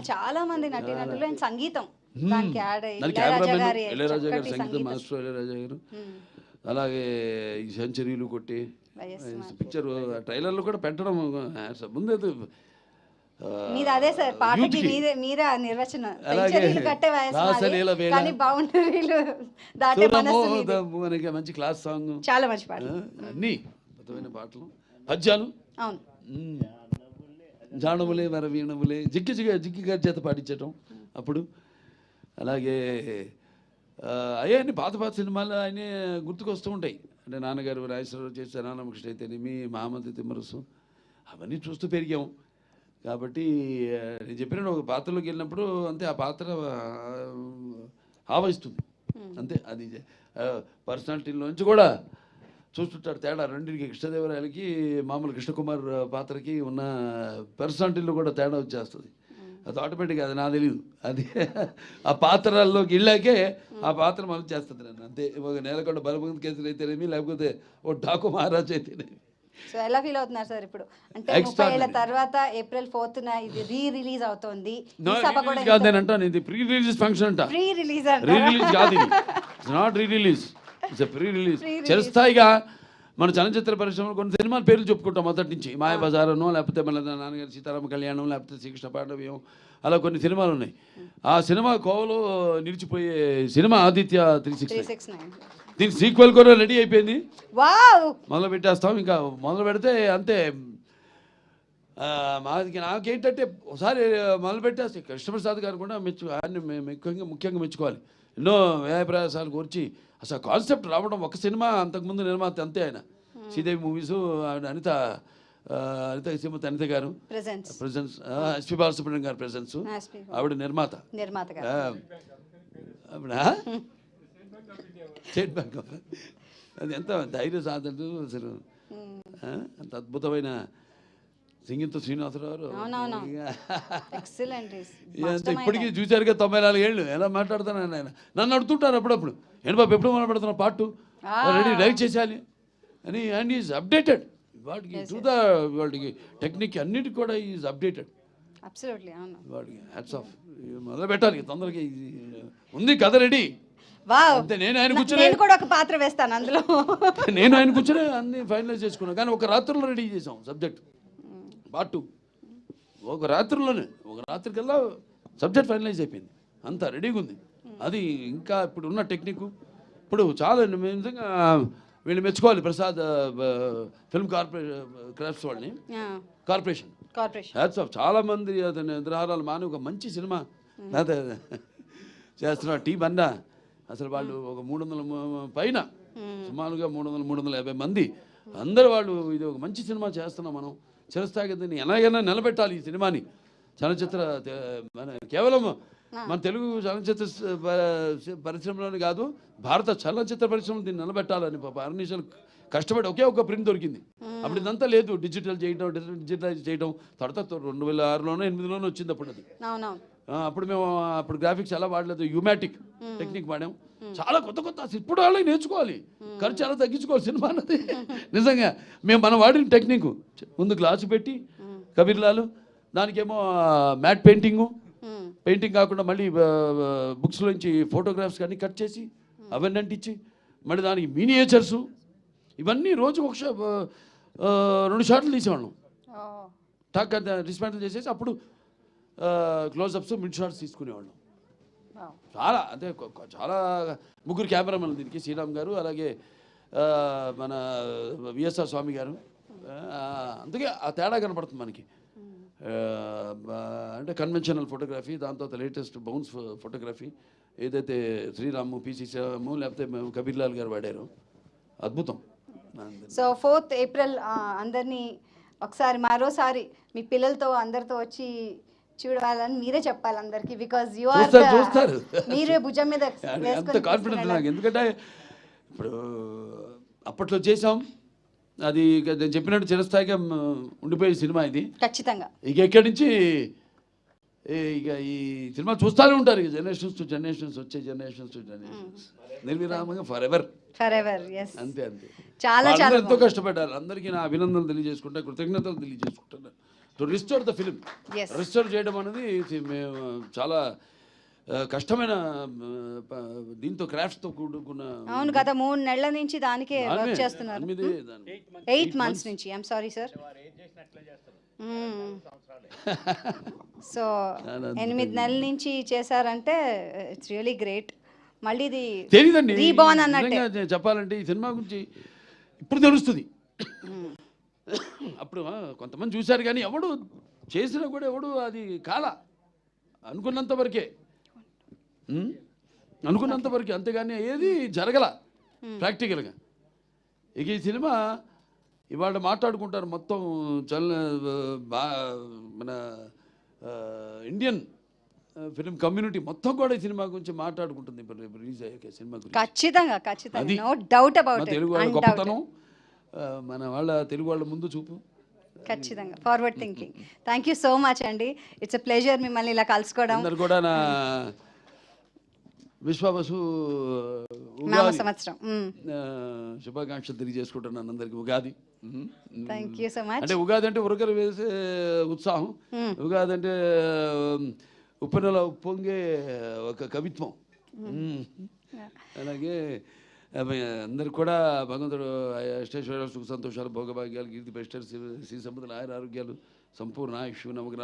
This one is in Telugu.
చాలా మంది నటీనటులు అండ్ సంగీతం. దానికి యాడ్ ఇళయరాజా కెమెరామెన్ గారి ఇళయరాజా గారు చక్కటి సంగీతం. మాస్టర్ ఇళయరాజా గారు. అలాగే ఈ సెంచరీలు కొట్టి పిక్చర్ ట్రైలర్లు కూడా పెట్టడం ముందు అది, ఆ, మీది అదే సార్ పాటకి. మీదే మీరే నిర్వచనం. మంచి క్లాస్ సాంగ్. చాలా మంచి పాట. అన్నీ అద్భుతమైన పాటలు. పద్యాలు. అవును. జానములే వర వీణములే జిక్కి జిగ జిక్కి గారి చేత పాటించటం. అప్పుడు అలాగే అయ్యాన్ని పాత పాత సినిమాలు ఆయనే గుర్తుకొస్తూ ఉంటాయి. అంటే నాన్నగారు రాజేశ్వరరావు చేసే నాన్నకృష్ణ అయితేనేమి మహామంత్రి తిమ్మరసు. అవన్నీ చూస్తూ పెరిగాం. కాబట్టి నేను చెప్పిన ఒక పాత్రలోకి వెళ్ళినప్పుడు అంతే ఆ పాత్ర ఆవహిస్తుంది అంతే అది పర్సనాలిటీలోంచి కూడా చూస్తుంటాడు తేడా. రెండింటికి కృష్ణదేవరాయలకి మామూలు కృష్ణకుమార్ పాత్రకి ఉన్న పర్సనాలిటీలో కూడా తేడా వచ్చేస్తుంది. అది ఆటోమేటిక్గా అది నాకు తెలియదు అది ఆ పాత్రల్లోకి వెళ్ళాకే ఆ పాత్ర మనం చేస్తుంది నన్ను. అంతే. ఒక నేలకొండ బలపంత కేసులు అయితేనేమి లేకపోతే ఓ డాకు మహారాజ్ అయితేనేమి. సో ఎలా ఫీల్ అవుతున్నారు సార్ ఇప్పుడు? అంటే ముప్పై ఏళ్ళ. తర్వాత ఏప్రిల్ ఫోర్త్ ఇది రీ రిలీజ్ అవుతోంది నో కాదు నేను అంటాను ఇది ప్రీ రిలీజ్ ఫంక్షన్ అంట. ప్రీ రిలీజ్ రీ రిలీజ్ కాదు it's not re release pre release. చిరస్థాయిగా మన చలనచిత్ర పరిశ్రమలో కొన్ని సినిమాల పేర్లు చెప్పుకుంటాం మొదటి నుంచి. మాయబజారనో లేకపోతే మన నాన్నగారి సీతారామ కళ్యాణం లేకపోతే శ్రీకృష్ణ పాండవ్యం అలా కొన్ని సినిమాలు ఉన్నాయి. ఆ సినిమా కోవలో నిలిచిపోయే సినిమా ఆదిత్య త్రీ సిక్స్ దీని సీక్వెల్ కూడా రెడీ అయిపోయింది. మొదలు పెట్టేస్తాం. ఇంకా మొదలు పెడితే అంతే. మాది నాకేంటంటే ఒకసారి మొదలు పెట్టేస్తే కృష్ణప్రసాద్ గారు కూడా మెచ్చు ఆయన్ని ముఖ్యంగా ముఖ్యంగా మెచ్చుకోవాలి. ఎన్నో వ్యయ ప్రయాసాలు కూర్చి అసలు కాన్సెప్ట్ రావడం ఒక సినిమా అంతకుముందు నిర్మాత అంతే ఆయన. శ్రీదేవి మూవీస్ అనిత అనిత శ్రీమతి అనిత గారు. ప్రెసెన్స్ ఎస్పి బాలసుబ్రహ్మణ్యం గారి ప్రెసెన్స్ ఆవిడ నిర్మాత. స్టేట్ బ్యాంక్ అది ఎంత ధైర్య సాధన అసలు. అంత అద్భుతమైన సింగింతో శ్రీనివాసరావు. ఇదంతా ఇప్పటికీ చూశారుగా తొంభై నాలుగు ఏళ్ళు. ఎలా మాట్లాడుతాను ఆయన. నన్ను అడుగుతుంటారు అప్పుడప్పుడు. ఏంటి బాబు ఎప్పుడు మొదలు పెడుతున్నా పార్ట్ రెడీ డైరెక్ట్ చేసేయాలి. అని అండ్ ఈజ్ అప్డేటెడ్ వాటికి చూదా వాటికి టెక్నిక్ అన్నిటికి కూడా ఈజ్ అప్డేటెడ్ వాడికి హ్యాట్స్ ఆఫ్ మొదలు పెట్టాలి. తొందరగా ఇది ఉంది కథ రెడీ. నేను ఆయన కూర్చొని నేను కూడా ఒక పాత్ర వేస్తాను అందులో. నేను ఆయన కూర్చొని అన్ని ఫైనలైజ్ చేసుకున్నాను కానీ ఒక రాత్రిలో రెడీ చేసాం సబ్జెక్ట్. పార్ట్ టూ ఒక రాత్రిలోనే ఒక రాత్రికల్లా సబ్జెక్ట్ ఫైనలైజ్ అయిపోయింది. అంతా రెడీగా ఉంది. అది ఇంకా ఇప్పుడు ఉన్న టెక్నిక్. ఇప్పుడు చాలా నిజంగా వీళ్ళు మెచ్చుకోవాలి ప్రసాద్ ఫిల్మ్ కార్పొరేషన్ క్రాఫ్ట్స్ వాళ్ళని. కార్పొరేషన్. హ్యాట్స్ ఆఫ్ చాలా మంది అతని నిద్రాహారాలు మాని ఒక మంచి సినిమా. చేస్తున్నారు టీ బండా. అసలు వాళ్ళు ఒక మూడు వందల పైన. సుమారుగా మూడు వందల మూడు వందల యాభై మంది. అందరూ వాళ్ళు ఇది ఒక మంచి సినిమా చేస్తున్నాం మనం. చిరస్థాయిగా దీన్ని ఎలాగైనా నిలబెట్టాలి ఈ సినిమాని. చలనచిత్ర మన కేవలం మన తెలుగు చలనచిత్ర పరిశ్రమలోనే కాదు భారత చలనచిత్ర పరిశ్రమ దీన్ని నిలబెట్టాలని పాప కష్టపడి ఒకే ఒక ప్రింట్ దొరికింది. అప్పుడు ఇదంతా లేదు డిజిటల్ చేయడం డిజిటలైజ్ చేయడం తర్వాత రెండు వేల ఆరులోనో ఎనిమిదిలోనో వచ్చింది అప్పుడు అది అప్పుడు మేము అప్పుడు గ్రాఫిక్స్ ఎలా వాడలేదు. యూమాటిక్ టెక్నిక్ వాడాం. చాలా కొత్త కొత్త ఇప్పుడు వాళ్ళకి నేర్చుకోవాలి. ఖర్చు ఎలా తగ్గించుకోవాలి సినిమా అన్నది. నిజంగా మేము మనం వాడిన టెక్నిక్ ముందు గ్లాసు పెట్టి కబీర్లాలు దానికేమో మ్యాట్ పెయింటింగు. పెయింటింగ్ కాకుండా మళ్ళీ బుక్స్లోంచి ఫోటోగ్రాఫ్స్ కానీ కట్ చేసి అవన్నీ అంటించి మళ్ళీ దానికి మినియేచర్స్ ఇవన్నీ రోజు ఒక రెండు షాట్లు తీసేవాళ్ళం. టక్ అంత డిస్మాంటిల్ చేసేసి అప్పుడు క్లోజప్స్ మిడ్ షాట్స్ తీసుకునేవాళ్ళం. చాలా అంటే చాలా ముగ్గురు కెమెరామెన్ దీనికి శ్రీరామ్ గారు అలాగే మన విఎస్ఆర్ స్వామి గారు. అందుకే ఆ తేడా కనపడుతుంది మనకి. అంటే కన్వెన్షనల్ ఫోటోగ్రఫీ దాని తర్వాత లేటెస్ట్ బౌన్స్ ఫోటోగ్రఫీ ఏదైతే శ్రీరాము పిసి శ్రీరాము లేకపోతే మేము కబీర్లాల్ గారు వాడారు అద్భుతం. సో ఫోర్త్ ఏప్రిల్ అందరినీ ఒకసారి మరోసారి మీ పిల్లలతో అందరితో వచ్చి చూడాలని మీరే చెప్పాలి అందరికి బికాజ్ యు ఆర్ చూస్తారు. మీరే భుజం మీద అంత కాన్ఫిడెన్స్. నాకు ఎందుకంటే ఇప్పుడు అప్పట్లో చేసాం అది నేను చెప్పినట్టు చిరస్థాయిగా ఉండిపోయే సినిమా ఇది. ఖచ్చితంగా. ఇక ఎక్కడి నుంచి? ఇక ఈ సినిమా చూస్తూనే ఉంటారు. ఇక జనరేషన్స్ టు జనరేషన్స్ వచ్చే జనరేషన్స్ టు జనరేషన్స్ నిర్విరామంగా ఫర్ ఎవర్ ఫర్ ఎవర్ అంతే అంతే. చాలా చాలా ఎంతో కష్టపడ్డారు. అందరికీ నా అభినందనలు తెలియజేసుకుంటా కృతజ్ఞతలు తెలియజేసుకుంటున్నాను to restore the film Yes. Restore చేయడం అనేది మేము చాలా కష్టమైన దీంతో క్రాఫ్ట్తో కూడుకున్న అవును గత మూడు నెలల నుంచి దానికే వర్క్ చేస్తున్నారు. ఎయిట్ మంత్స్ నుంచి ఐఎమ్ సారీ సార్ సో ఎనిమిది నెలల నుంచి చేశారంటే ఇట్స్ రియలీ గ్రేట్ మళ్ళీ ఇది చె- చెప్పాలంటే ఈ సినిమా గురించి ఇప్పుడు తెలుస్తుంది. అప్పుడు కొంతమంది చూశారు కానీ ఎవడు చేసినా కూడా ఎవడు అది కాల. అనుకున్నంత వరకే? అనుకున్నంత వరకే అంతేగాని ఏది జరగల. ప్రాక్టికల్గా. ఇక ఈ సినిమా ఇవాళ మాట్లాడుకుంటారు మొత్తం చల బా మన ఇండియన్ ఫిలిం కమ్యూనిటీ మొత్తం కూడా ఈ సినిమా గురించి మాట్లాడుకుంటుంది. ఇప్పుడు రిలీజ్ అయ్యాక సినిమా గురించి. ఖచ్చితంగా ఖచ్చితంగా. అది నో డౌట్ మన అబౌట్ తెలుగు గొప్పతనం. మన వాళ్ళ తెలుగు వాళ్ళ ముందు చూపు. ఖచ్చితంగా. Forward thinking thank you so much అండి ఇట్స్ ప్లెజర్ మిమ్మల్ని ఇలా కలుసుకోవడం. అందరు కూడా నా విశ్వవసు నామ సంవత్సరం. శుభాకాంక్షలు తెలియజేసుకుంటున్నాను అందరికి. Ugadi. Thank you so much అంటే ఉగాది అంటే ఉరకలు వేసే ఉత్సాహం. ఉగాది అంటే ఉప్పెనలో పొంగే ఒక కవిత్వం. అలాగే అందరు కూడా భగవంతుడు అష్టేశ్వర సుఖ సంతోషాలు భోగభాగ్యాలు కీర్తి ప్రశ్న శ్రీ సంపదలు ఆయన ఆరోగ్యాలు సంపూర్ణ ఆయుష్ నవగ్రహ